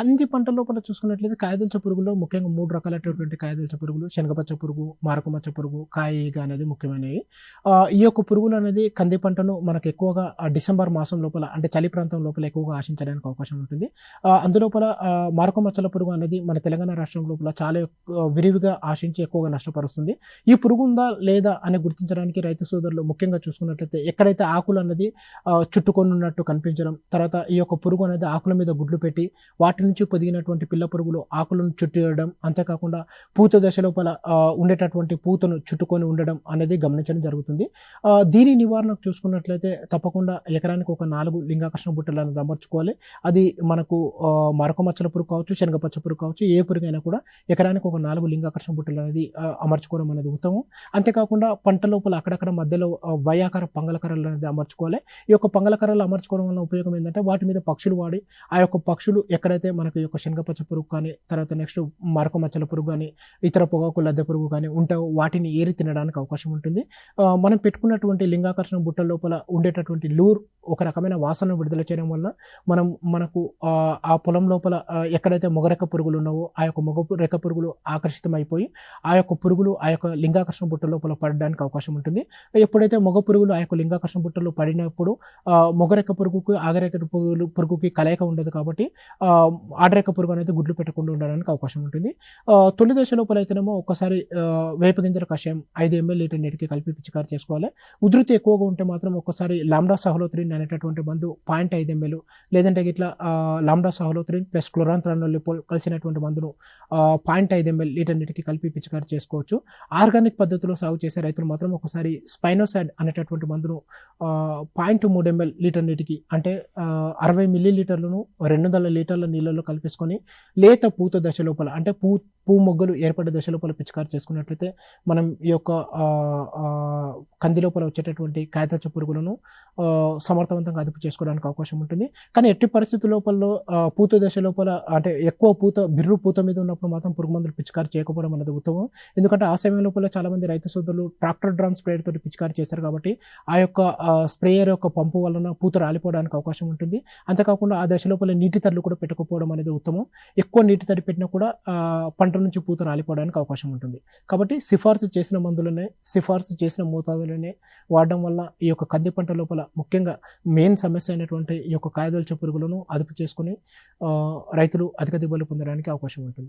కంది పంట లోపల చూసుకున్నట్లయితే కాయదల్చ పురుగులో ముఖ్యంగా మూడు రకాలైనటువంటి కాయదల్చ పురుగులు శనగపచ్చ పురుగు మారకమచ్చ పురుగు కాయిగ అనేది ముఖ్యమైనవి. ఈ యొక్క పురుగులు అనేది కంది పంటను మనకు ఎక్కువగా డిసెంబర్ మాసం లోపల అంటే చలి ప్రాంతం లోపల ఎక్కువగా ఆశించడానికి అవకాశం ఉంటుంది. అందులోపల మారకమచ్చల పురుగు అనేది మన తెలంగాణ రాష్ట్రం లోపల చాలా విరివిగా ఆశించి ఎక్కువగా నష్టపరుస్తుంది. ఈ పురుగు ఉందా లేదా అని గుర్తించడానికి రైతు సోదరులు ముఖ్యంగా చూసుకున్నట్లయితే ఎక్కడైతే ఆకులు అనేది చుట్టుకొని ఉన్నట్టు కనిపించడం తర్వాత ఈ యొక్క పురుగు అనేది ఆకుల మీద గుడ్లు పెట్టి వాటిని నుంచి పొదిగినటువంటి పిల్ల పురుగులు ఆకులను చుట్టడం అంతేకాకుండా పూత దశ లోపల ఉండేటటువంటి పూతను చుట్టుకొని ఉండడం అనేది గమనించడం జరుగుతుంది. దీని నివారణకు చూసుకున్నట్లయితే తప్పకుండా ఎకరానికి ఒక నాలుగు లింగాకర్షణ బుట్టలు అనేది అమర్చుకోవాలి. అది మనకు మరొక మచ్చల పురుగు కావచ్చు శనగపచ్చ పురుగు కావచ్చు ఏ పురుగు అయినా కూడా ఎకరానికి ఒక నాలుగు లింగాకర్షణ బుట్టలు అనేది అమర్చుకోవడం అనేది ఉత్తమం. అంతేకాకుండా పంట లోపల అక్కడక్కడ మధ్యలో ఆ, వయాకార పంగలకర్రలు అనేది అమర్చుకోవాలి. ఈ యొక్క పంగలకరలు అమర్చుకోవడం వల్ల ఉపయోగం ఏంటంటే వాటి మీద పక్షులు వాడి ఆ యొక్క పక్షులు ఎక్కడైతే మనకు ఈ యొక్క శనగపచ్చ పురుగు కానీ తర్వాత నెక్స్ట్ మరొక మచ్చల పురుగు కానీ ఇతర పొగాకు లద్దె పురుగు కానీ ఉంటావు వాటిని ఏరి తినడానికి అవకాశం ఉంటుంది. మనం పెట్టుకున్నటువంటి లింగాకర్షణ బుట్ట లోపల ఉండేటటువంటి లూర్ ఒక రకమైన వాసన విడుదల చేయడం వల్ల మనం మనకు ఆ, పొలం లోపల ఎక్కడైతే మొగరెక్క పురుగులు ఉన్నావో ఆ యొక్క మొగ రెక్క పురుగులు ఆకర్షితమైపోయి ఆ యొక్క పురుగులు ఆ యొక్క లింగాకర్షణ బుట్ట లోపల పడడానికి అవకాశం ఉంటుంది. ఎప్పుడైతే మొగ పురుగులు ఆ యొక్క లింగాకర్షణ బుట్టలో పడినప్పుడు మొగరెక్క పురుగుకి ఆగరెక్క పురుగులు పురుగుకి కలయిక ఉండదు కాబట్టి ఆడరేక పురుగు అనేది గుడ్లు పెట్టకుండా ఉండడానికి అవకాశం ఉంటుంది. తొలి దశ లోపల అయితేనేమో ఒక్కసారి వేపగింజల వేప గింజల కషాయం ఐదు ఎంఎల్ లీటర్ నీటికి కలిపి పిచికారి చేసుకోవాలి. ఉధృతి ఎక్కువగా ఉంటే మాత్రం ఒక్కసారి లాండా సహలోత్రిన్ అనేటటువంటి మందు పాయింట్ ఐదు ఎంఎల్ లేదంటే ఇట్లా లాండా సహలోత్రిన్ ప్లస్ క్లోరాంత్రానోలిపోల్ కలిసినటువంటి మందును పాయింట్ ఐదు ఎంఎల్ లీటర్ నీటికి కలిపి పిచికారి చేసుకోవచ్చు. ఆర్గానిక్ పద్ధతిలో సాగు చేసే రైతులు మాత్రం ఒకసారి స్పైనోసైడ్ అనేటటువంటి మందును పాయింట్ మూడు ఎంఎల్ లీటర్ నీటికి అంటే అరవై మిల్లీ లీటర్లను రెండు వందల లీటర్ల నీళ్ళు నీళ్ళలో కలిపేసుకొని లేత పూత దశ లోపల అంటే పూ పూ మొగ్గలు ఏర్పడే దశ లోపల చేసుకున్నట్లయితే మనం ఈ యొక్క కంది లోపల వచ్చేటటువంటి కాయతచ్చ పురుగులను సమర్థవంతంగా అదుపు చేసుకోవడానికి అవకాశం ఉంటుంది. కానీ ఎట్టి పరిస్థితి లోపల పూత దశ లోపల అంటే ఎక్కువ పూత బిర్రు పూత మీద ఉన్నప్పుడు మాత్రం పురుగు మందులు పిచికారు చేయకపోవడం అనేది ఉత్తమం. ఎందుకంటే ఆ సమయం లోపల చాలామంది రైతు సోదరులు ట్రాక్టర్ డ్రమ్ స్ప్రేయర్ తోటి పిచికారు చేశారు కాబట్టి ఆ యొక్క స్ప్రేయర్ యొక్క పంపు వలన పూత రాలిపోవడానికి అవకాశం ఉంటుంది. అంతేకాకుండా ఆ దశ లోపల నీటి తడులు కూడా పెట్టకపోవడం అనేది ఉత్తమం. ఎక్కువ నీటి తడి పెట్టినా కూడా పంట పంట నుంచి పూత రాలిపోవడానికి అవకాశం ఉంటుంది. కాబట్టి సిఫార్సు చేసిన మందులనే సిఫార్సు చేసిన మోతాదులనే వాడడం వల్ల ఈ యొక్క కంది పంట లోపల ముఖ్యంగా మెయిన్ సమస్య అయినటువంటి ఈ యొక్క కాయదొలచ పురుగులను అదుపు చేసుకుని రైతులు అధిక దిగుబడులు పొందడానికి అవకాశం ఉంటుంది.